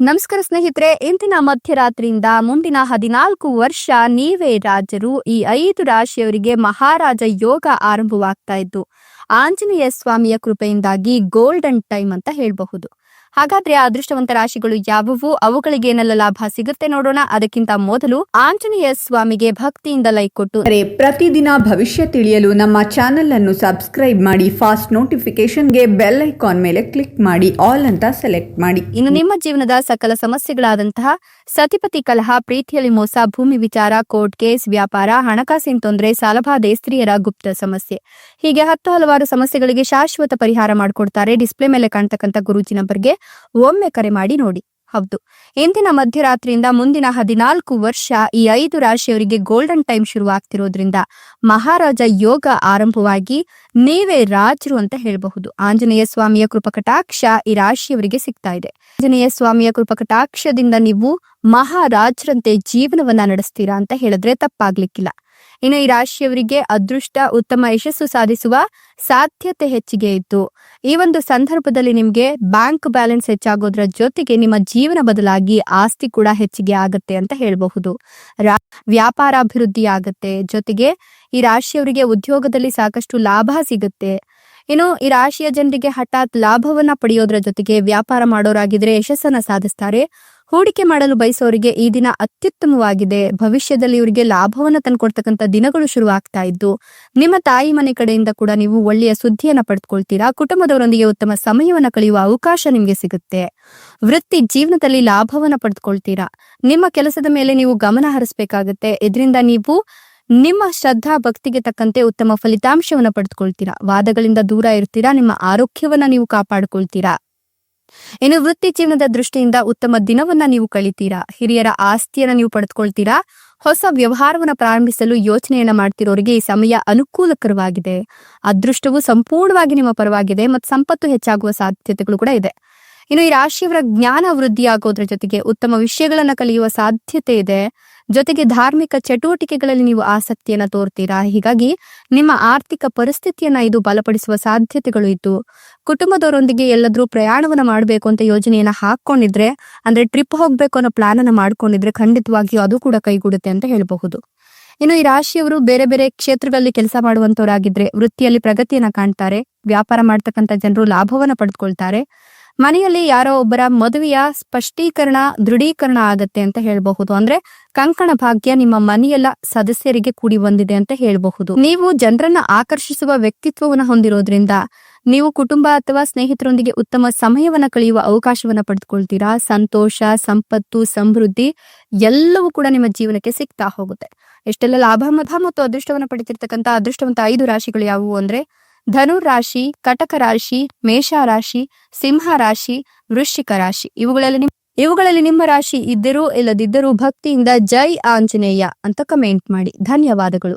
ನಮಸ್ಕಾರ ಸ್ನೇಹಿತರೆ, ಇಂದಿನ ಮಧ್ಯರಾತ್ರಿಯಿಂದ ಮುಂದಿನ ಹದಿನಾಲ್ಕು ವರ್ಷ ನೀವೇ ರಾಜರು. ಈ ಐದು ರಾಶಿಯವರಿಗೆ ಮಹಾರಾಜ ಯೋಗ ಆರಂಭವಾಗ್ತಾ ಇದ್ದು, ಆಂಜನೇಯ ಸ್ವಾಮಿಯ ಕೃಪೆಯಿಂದಾಗಿ ಗೋಲ್ಡನ್ ಟೈಮ್ ಅಂತ ಹೇಳಬಹುದು. ಹಾಗಾದ್ರೆ ಆ ಅದೃಷ್ಟವಂತ ರಾಶಿಗಳು ಯಾವುವು? ಅವುಗಳಿಗೆ ಏನೆಲ್ಲ ಲಾಭ ಸಿಗುತ್ತೆ ನೋಡೋಣ. ಅದಕ್ಕಿಂತ ಮೊದಲು ಆಂಜನೇಯ ಸ್ವಾಮಿಗೆ ಭಕ್ತಿಯಿಂದ ಲೈಕ್ ಕೊಟ್ಟು. ಪ್ರತಿದಿನ ಭವಿಷ್ಯ ತಿಳಿಯಲು ನಮ್ಮ ಚಾನೆಲ್ ಅನ್ನು ಸಬ್ಸ್ಕ್ರೈಬ್ ಮಾಡಿ ಫಾಸ್ಟ್ ನೋಟಿಫಿಕೇಶನ್ಗೆ ಬೆಲ್ ಐಕಾನ್ ಮೇಲೆ ಕ್ಲಿಕ್ ಮಾಡಿ ಆಲ್ ಅಂತ ಸೆಲೆಕ್ಟ್ ಮಾಡಿ. ಇನ್ನು ನಿಮ್ಮ ಜೀವನದ ಸಕಲ ಸಮಸ್ಯೆಗಳಾದಂತಹ ಸತಿಪತಿ ಕಲಹ ಪ್ರೀತಿಯಲ್ಲಿ ಮೋಸ ಭೂಮಿ ವಿಚಾರ ಕೋರ್ಟ್ ಕೇಸ್ ವ್ಯಾಪಾರ ಹಣಕಾಸಿನ ತೊಂದರೆ ಸಾಲಬಾಧೆ ಸ್ತ್ರೀಯರ ಗುಪ್ತ ಸಮಸ್ಯೆ. ಹೀಗೆ ಹತ್ತು ಹಲವಾರು ಸಮಸ್ಯೆಗಳಿಗೆ ಶಾಶ್ವತ ಪರಿಹಾರ ಮಾಡಿಕೊಡ್ತಾರೆ. ಡಿಸ್ಪ್ಲೇ ಮೇಲೆ ಕಾಣ್ತಕ್ಕಂಥ ಗುರೂಜಿ ನಂಬರ್ಗೆ ಒಮ್ಮೆ ಕರೆ ಮಾಡಿ ನೋಡಿ. ಹೌದು. ಇಂದಿನ ಮಧ್ಯರಾತ್ರಿಯಿಂದ ಮುಂದಿನ ಹದಿನಾಲ್ಕು ವರ್ಷ ಈ ಐದು ರಾಶಿಯವರಿಗೆ ಗೋಲ್ಡನ್ ಟೈಮ್ ಶುರುವಾಗ್ತಿರೋದ್ರಿಂದ ಮಹಾರಾಜ ಯೋಗ ಆರಂಭವಾಗಿ ನೀವೇ ರಾಜರು ಅಂತ ಹೇಳಬಹುದು. ಆಂಜನೇಯ ಸ್ವಾಮಿಯ ಕೃಪಕಟಾಕ್ಷ ಈ ರಾಶಿಯವರಿಗೆ ಸಿಗ್ತಾ ಇದೆ. ಆಂಜನೇಯ ಸ್ವಾಮಿಯ ಕೃಪಕಟಾಕ್ಷದಿಂದ ನೀವು ಮಹಾರಾಜರಂತೆ ಜೀವನವನ್ನ ನಡೆಸ್ತೀರಾ ಅಂತ ಹೇಳಿದ್ರೆ ತಪ್ಪಾಗ್ಲಿಕ್ಕಿಲ್ಲ. ಇನ್ನು ಈ ರಾಶಿಯವರಿಗೆ ಅದೃಷ್ಟ, ಉತ್ತಮ, ಯಶಸ್ಸು ಸಾಧಿಸುವ ಸಾಧ್ಯತೆ ಹೆಚ್ಚಿಗೆ ಇತ್ತು. ಈ ಒಂದು ಸಂದರ್ಭದಲ್ಲಿ ನಿಮ್ಗೆ ಬ್ಯಾಂಕ್ ಬ್ಯಾಲೆನ್ಸ್ ಹೆಚ್ಚಾಗೋದ್ರ ಜೊತೆಗೆ ನಿಮ್ಮ ಜೀವನ ಬದಲಾಗಿ ಆಸ್ತಿ ಕೂಡ ಹೆಚ್ಚಿಗೆ ಆಗತ್ತೆ ಅಂತ ಹೇಳಬಹುದು. ವ್ಯಾಪಾರ ಅಭಿವೃದ್ಧಿ ಆಗತ್ತೆ. ಜೊತೆಗೆ ಈ ರಾಶಿಯವರಿಗೆ ಉದ್ಯೋಗದಲ್ಲಿ ಸಾಕಷ್ಟು ಲಾಭ ಸಿಗುತ್ತೆ. ಇನ್ನು ಈ ರಾಶಿಯ ಜನರಿಗೆ ಹಠಾತ್ ಲಾಭವನ್ನ ಪಡೆಯೋದ್ರ ಜೊತೆಗೆ ವ್ಯಾಪಾರ ಮಾಡೋರಾಗಿದ್ರೆ ಯಶಸ್ಸನ್ನ ಸಾಧಿಸ್ತಾರೆ. ಹೂಡಿಕೆ ಮಾಡಲು ಬಯಸೋರಿಗೆ ಈ ದಿನ ಅತ್ಯುತ್ತಮವಾಗಿದೆ. ಭವಿಷ್ಯದಲ್ಲಿ ಇವರಿಗೆ ಲಾಭವನ್ನ ತಂದುಕೊಡ್ತಕ್ಕಂಥ ದಿನಗಳು ಶುರುವಾಗ್ತಾ ಇದ್ದು, ನಿಮ್ಮ ತಾಯಿ ಮನೆ ಕಡೆಯಿಂದ ಕೂಡ ನೀವು ಒಳ್ಳೆಯ ಸುದ್ದಿಯನ್ನ ಪಡೆದುಕೊಳ್ತೀರಾ ಕುಟುಂಬದವರೊಂದಿಗೆ ಉತ್ತಮ ಸಮಯವನ್ನು ಕಳೆಯುವ ಅವಕಾಶ ನಿಮಗೆ ಸಿಗುತ್ತೆ. ವೃತ್ತಿ ಜೀವನದಲ್ಲಿ ಲಾಭವನ್ನ ಪಡೆದುಕೊಳ್ತೀರಾ ನಿಮ್ಮ ಕೆಲಸದ ಮೇಲೆ ನೀವು ಗಮನ ಹರಿಸಬೇಕಾಗುತ್ತೆ. ಇದರಿಂದ ನೀವು ನಿಮ್ಮ ಶ್ರದ್ಧಾ ಭಕ್ತಿಗೆ ತಕ್ಕಂತೆ ಉತ್ತಮ ಫಲಿತಾಂಶವನ್ನ ಪಡೆದುಕೊಳ್ತೀರಾ ವಾದಗಳಿಂದ ದೂರ ಇರ್ತೀರಾ? ನಿಮ್ಮ ಆರೋಗ್ಯವನ್ನ ನೀವು ಕಾಪಾಡಿಕೊಳ್ತೀರಾ? ಇನ್ನು ವೃತ್ತಿ ಜೀವನದ ದೃಷ್ಟಿಯಿಂದ ಉತ್ತಮ ದಿನವನ್ನ ನೀವು ಕಳಿತೀರಾ? ಹಿರಿಯರ ಆಸ್ತಿಯನ್ನ ನೀವು ಪಡೆದುಕೊಳ್ತೀರಾ? ಹೊಸ ವ್ಯವಹಾರವನ್ನ ಪ್ರಾರಂಭಿಸಲು ಯೋಚನೆಯನ್ನ ಮಾಡ್ತಿರೋರಿಗೆ ಈ ಸಮಯ ಅನುಕೂಲಕರವಾಗಿದೆ. ಅದೃಷ್ಟವು ಸಂಪೂರ್ಣವಾಗಿ ನಿಮ್ಮ ಪರವಾಗಿದೆ ಮತ್ತು ಸಂಪತ್ತು ಹೆಚ್ಚಾಗುವ ಸಾಧ್ಯತೆಗಳು ಕೂಡ ಇದೆ. ಇನ್ನು ಈ ರಾಶಿಯವರ ಜ್ಞಾನ ವೃದ್ಧಿಯಾಗೋದ್ರ ಜೊತೆಗೆ ಉತ್ತಮ ವಿಷಯಗಳನ್ನ ಕಲಿಯುವ ಸಾಧ್ಯತೆ ಇದೆ. ಜೊತೆಗೆ ಧಾರ್ಮಿಕ ಚಟುವಟಿಕೆಗಳಲ್ಲಿ ನೀವು ಆಸಕ್ತಿಯನ್ನ ತೋರ್ತೀರಾ? ಹೀಗಾಗಿ ನಿಮ್ಮ ಆರ್ಥಿಕ ಪರಿಸ್ಥಿತಿಯನ್ನ ಇದು ಬಲಪಡಿಸುವ ಸಾಧ್ಯತೆಗಳು ಇತ್ತು ಕುಟುಂಬದವರೊಂದಿಗೆ ಎಲ್ಲಾದ್ರೂ ಪ್ರಯಾಣವನ್ನ ಮಾಡಬೇಕು ಅಂತ ಯೋಜನೆಯನ್ನ ಹಾಕೊಂಡಿದ್ರೆ ಅಂದ್ರೆ ಟ್ರಿಪ್ ಹೋಗ್ಬೇಕು ಅನ್ನೋ ಪ್ಲಾನ್ ಅನ್ನ ಮಾಡ್ಕೊಂಡಿದ್ರೆ ಖಂಡಿತವಾಗಿಯೂ ಅದು ಕೂಡ ಕೈಗೂಡುತ್ತೆ ಅಂತ ಹೇಳಬಹುದು. ಇನ್ನು ಈ ರಾಶಿಯವರು ಬೇರೆ ಬೇರೆ ಕ್ಷೇತ್ರಗಳಲ್ಲಿ ಕೆಲಸ ಮಾಡುವಂತವರಾಗಿದ್ರೆ ವೃತ್ತಿಯಲ್ಲಿ ಪ್ರಗತಿಯನ್ನ ಕಾಣ್ತಾರೆ, ವ್ಯಾಪಾರ ಮಾಡ್ತಕ್ಕಂಥ ಜನರು ಲಾಭವನ್ನ ಪಡೆದುಕೊಳ್ತಾರೆ ಮನೆಯಲ್ಲಿ ಯಾರೋ ಒಬ್ಬರ ಮದುವೆಯ ಸ್ಪಷ್ಟೀಕರಣ, ದೃಢೀಕರಣ ಆಗತ್ತೆ ಅಂತ ಹೇಳಬಹುದು. ಅಂದ್ರೆ ಕಂಕಣ ಭಾಗ್ಯ ನಿಮ್ಮ ಮನೆಯೆಲ್ಲ ಸದಸ್ಯರಿಗೆ ಕೂಡಿ ಬಂದಿದೆ ಅಂತ ಹೇಳಬಹುದು. ನೀವು ಜನರನ್ನ ಆಕರ್ಷಿಸುವ ವ್ಯಕ್ತಿತ್ವವನ್ನು ಹೊಂದಿರೋದ್ರಿಂದ ನೀವು ಕುಟುಂಬ ಅಥವಾ ಸ್ನೇಹಿತರೊಂದಿಗೆ ಉತ್ತಮ ಸಮಯವನ್ನ ಕಳೆಯುವ ಅವಕಾಶವನ್ನ ಪಡೆದುಕೊಳ್ತೀರಾ? ಸಂತೋಷ, ಸಂಪತ್ತು, ಸಮೃದ್ಧಿ ಎಲ್ಲವೂ ಕೂಡ ನಿಮ್ಮ ಜೀವನಕ್ಕೆ ಸಿಗ್ತಾ ಹೋಗುತ್ತೆ. ಎಷ್ಟೆಲ್ಲ ಲಾಭ ಮತ ಮತ್ತು ಅದೃಷ್ಟವನ್ನು ಪಡಿತಿರ್ತಕ್ಕಂಥ ಅದೃಷ್ಟವಂತ ಐದು ರಾಶಿಗಳು ಯಾವುವು ಅಂದ್ರೆ ಧನುರ್ ರಾಶಿ ಕಟಕ ರಾಶಿ ಮೇಷ ರಾಶಿ ಸಿಂಹ ರಾಶಿ ವೃಶ್ಚಿಕ ರಾಶಿ ಇವುಗಳಲ್ಲಿ ನಿಮ್ ಇವುಗಳಲ್ಲಿ ನಿಮ್ಮ ರಾಶಿ ಇದ್ದರೂ ಇಲ್ಲದಿದ್ದರೂ ಭಕ್ತಿಯಿಂದ ಜೈ ಆಂಜನೇಯ ಅಂತ ಕಮೆಂಟ್ ಮಾಡಿ. ಧನ್ಯವಾದಗಳು.